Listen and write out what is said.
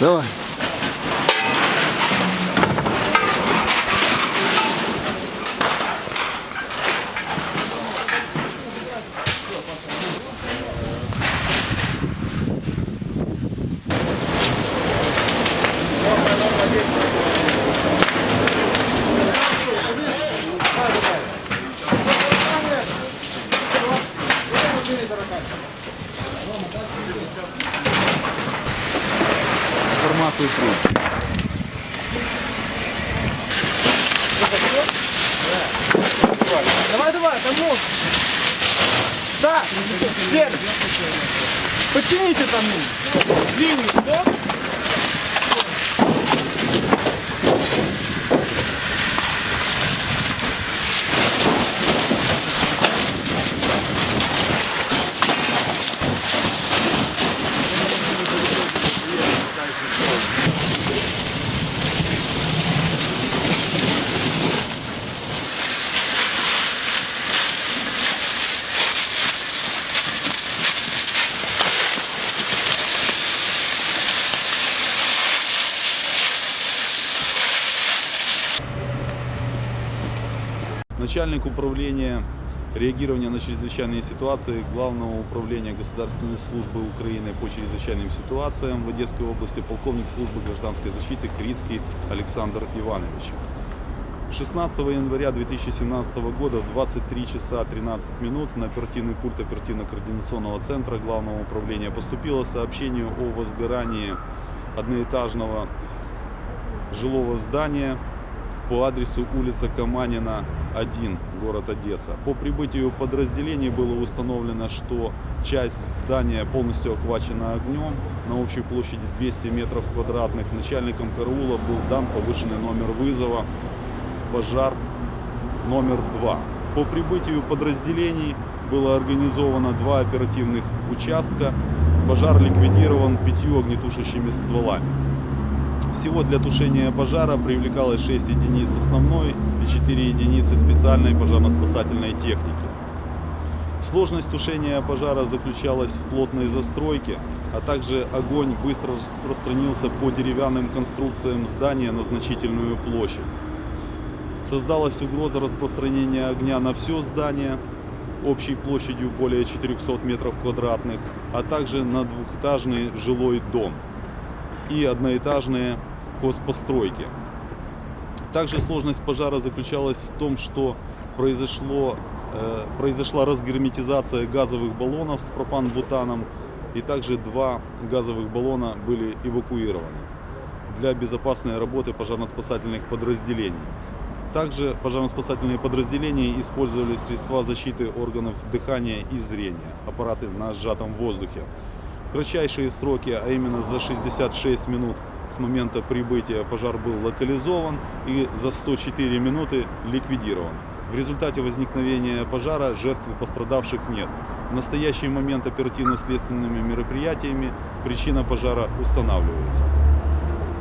Давай. Информацию труд. Давай, давай, тому. Да, вверх. Подтяните там. Линию, да? Начальник управления реагирования на чрезвычайные ситуации Главного управления Государственной службы Украины по чрезвычайным ситуациям в Одесской области полковник службы гражданской защиты Крицкий Александр Иванович. 16 января 2017 года в 23 часа 13 минут на оперативный пульт оперативно-координационного центра Главного управления поступило сообщение о возгорании одноэтажного жилого здания по адресу улица Каманина, 1, город Одесса. По прибытию подразделений было установлено, что часть здания полностью охвачена огнем на общей площади 200 метров квадратных. Начальником караула был дан повышенный номер вызова пожар номер 2. По прибытию подразделений было организовано два оперативных участка. Пожар ликвидирован пятью огнетушащими стволами. Всего для тушения пожара привлекалось 6 единиц основной и 4 единицы специальной пожарно-спасательной техники. Сложность тушения пожара заключалась в плотной застройке, а также огонь быстро распространился по деревянным конструкциям здания на значительную площадь. Создалась угроза распространения огня на все здание общей площадью более 400 метров квадратных, а также на двухэтажный жилой дом и одноэтажные хозпостройки. Также сложность пожара заключалась в том, что произошло, э, произошла разгерметизация газовых баллонов с пропан-бутаном, и также два газовых баллона были эвакуированы для безопасной работы пожарно-спасательных подразделений. Также пожарно-спасательные подразделения использовали средства защиты органов дыхания и зрения, аппараты на сжатом воздухе. Кратчайшие сроки, а именно за 66 минут с момента прибытия пожар был локализован и за 104 минуты ликвидирован. В результате возникновения пожара жертв и пострадавших нет. В настоящий момент оперативно-следственными мероприятиями причина пожара устанавливается.